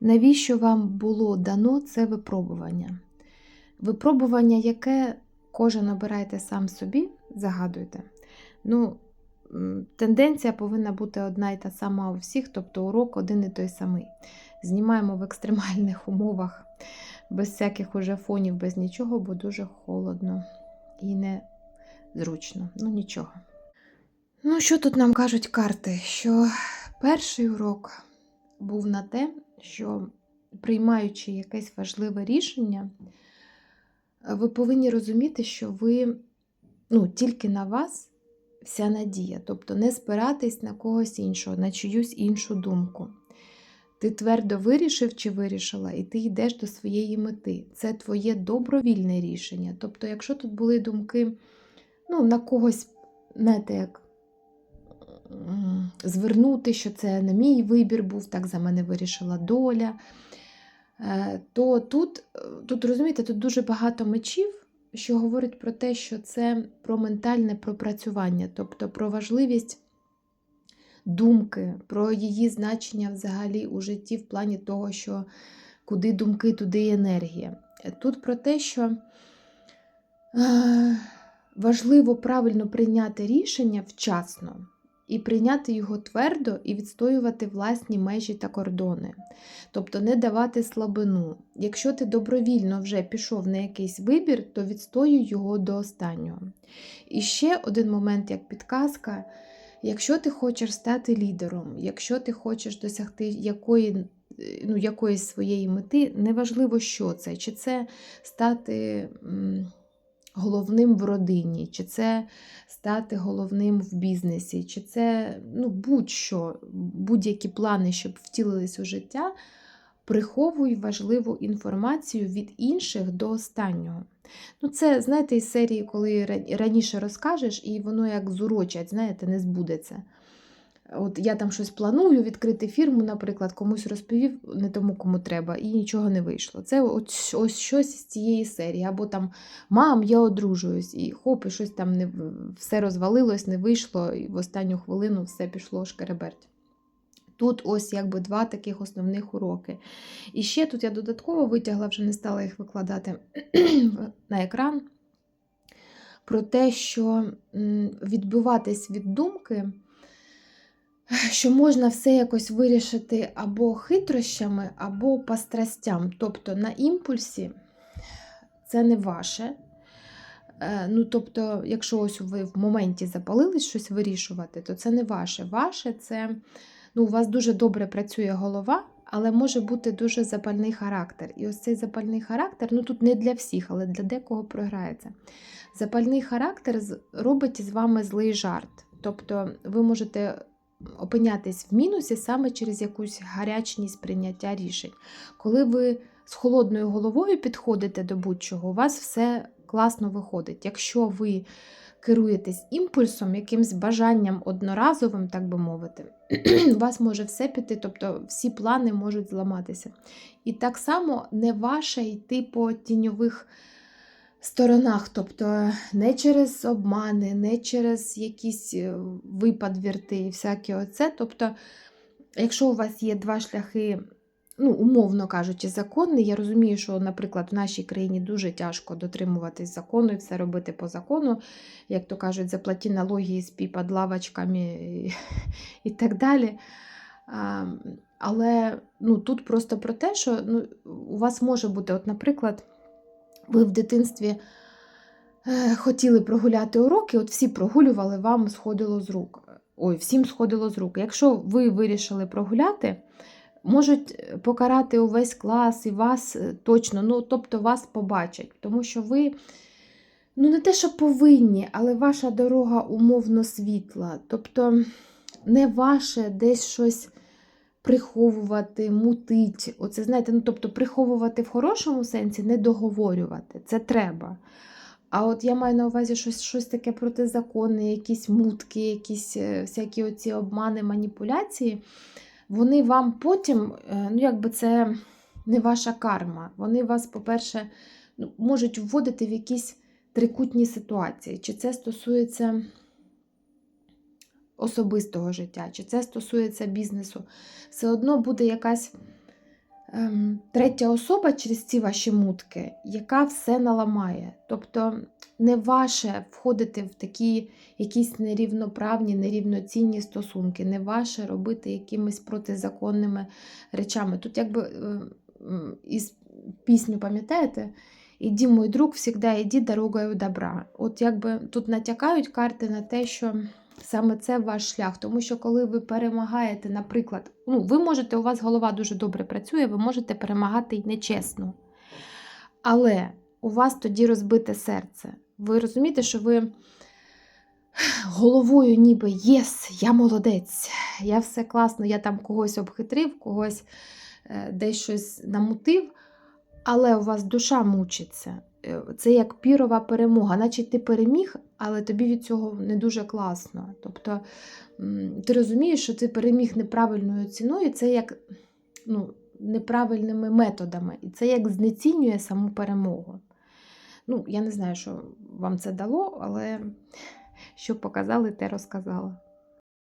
навіщо вам було дано це випробування? Випробування, яке кожен обирайте сам собі, загадуйте. Ну, тенденція повинна бути одна і та сама у всіх, тобто урок один і той самий. Знімаємо в екстремальних умовах, без всяких уже фонів, без нічого, бо дуже холодно і не зручно. Ну, нічого. Ну, що тут нам кажуть карти? Що перший урок був на те, що приймаючи якесь важливе рішення, ви повинні розуміти, що ви ну, тільки на вас вся надія, тобто не спиратись на когось іншого, на чиюсь іншу думку. Ти твердо вирішив чи вирішила, і ти йдеш до своєї мети. Це твоє добровільне рішення. Тобто, якщо тут були думки ну, на когось, знаєте, як звернути, що це не мій вибір був, так за мене вирішила доля, е, то тут, е, тут розумієте, тут дуже багато мечів, що говорить про те, що це про ментальне пропрацювання, тобто про важливість думки, про її значення взагалі у житті в плані того, що куди думки, туди і енергія. Тут про те, що е, важливо правильно прийняти рішення вчасно і прийняти його твердо і відстоювати власні межі та кордони. Тобто не давати слабину. Якщо ти добровільно вже пішов на якийсь вибір, то відстоюй його до останнього. І ще один момент, як підказка. Якщо ти хочеш стати лідером, якщо ти хочеш досягти якої, ну, якоїсь своєї мети, неважливо, що це, чи це стати головним в родині, чи це стати головним в бізнесі, чи це ну, будь-що, будь-які плани, щоб втілились у життя, приховуй важливу інформацію від інших до останнього. Ну, це, знаєте, із серії, коли раніше розкажеш, і воно як зурочать, знаєте, не збудеться. От я там щось планую відкрити фірму, наприклад, комусь розповів не тому, кому треба, і нічого не вийшло. Це ось, ось щось з цієї серії. Або там мам, я одружуюсь, і хоп, і щось там не все розвалилось, не вийшло, і в останню хвилину все пішло шкереберть. Тут ось якби два таких основних уроки. І ще тут я додатково витягла, вже не стала їх викладати на екран, про те, що відбиватись від думки, що можна все якось вирішити або хитрощами, або по страстям. Тобто на імпульсі це не ваше. Е, Ну, тобто, якщо ось ви в моменті запалились щось вирішувати, то це не ваше. Ваше це ну, у вас дуже добре працює голова, але може бути дуже запальний характер. І ось цей запальний характер, ну тут не для всіх, але для декого програється. Запальний характер робить з вами злий жарт. Тобто ви можете опинятись в мінусі саме через якусь гарячність прийняття рішень. Коли ви з холодною головою підходите до будь-чого, у вас все класно виходить. Якщо ви керуєтесь імпульсом, якимсь бажанням одноразовим, так би мовити, у вас може все піти, тобто всі плани можуть зламатися. І так само не ваше йти по тіньових сторонах, тобто не через обмани, не через якісь е, випад вірти і всяке оце. Тобто, якщо у вас є два шляхи, ну, умовно кажучи, законний, я розумію, що, наприклад, в нашій країні дуже тяжко дотримуватись закону і все робити по закону, як то кажуть, заплаті налоги, спі під лавочками і, і так далі. А, але ну, тут просто про те, що ну, у вас може бути, от, наприклад, ви в дитинстві е, хотіли прогуляти уроки, от всі прогулювали, вам сходило з рук. Ой, всім сходило з рук. Якщо ви вирішили прогуляти, можуть покарати увесь клас і вас е, точно, ну, тобто вас побачать, тому що ви. Ну, не те, що повинні, але ваша дорога умовно світла. Тобто не ваше десь щось приховувати, мутить. Оце, знаєте, ну, тобто приховувати в хорошому сенсі, не договорювати. Це треба. А от я маю на увазі щось, щось таке протизаконне, якісь мутки, якісь е, всякі оці обмани, маніпуляції. Вони вам потім, е, ну якби це не ваша карма. Вони вас, по-перше, ну, можуть вводити в якісь трикутні ситуації. Чи це стосується особистого життя, чи це стосується бізнесу. Все одно буде якась ем, третя особа через ці ваші мутки, яка все наламає. Тобто не ваше входити в такі якісь нерівноправні, нерівноцінні стосунки, не ваше робити якимись протизаконними речами. Тут якби е, м, із пісню, пам'ятаєте? Іди, мой друг, всегда іди дорогою добра. От якби тут натякають карти на те, що саме це ваш шлях. Тому що коли ви перемагаєте, наприклад, ну, ви можете, у вас голова дуже добре працює, ви можете перемагати й нечесно. Але у вас тоді розбите серце. Ви розумієте, що ви головою ніби єс, я молодець, я все класно, я там когось обхитрив, когось е, десь щось намутив, але у вас душа мучиться. Е, Це як пірова перемога, наче ти переміг, але тобі від цього не дуже класно. Тобто ти розумієш, що ти переміг неправильною ціною, це як ну, неправильними методами, і це як знецінює саму перемогу. Ну, я не знаю, що вам це дало, але що показали, те розказала.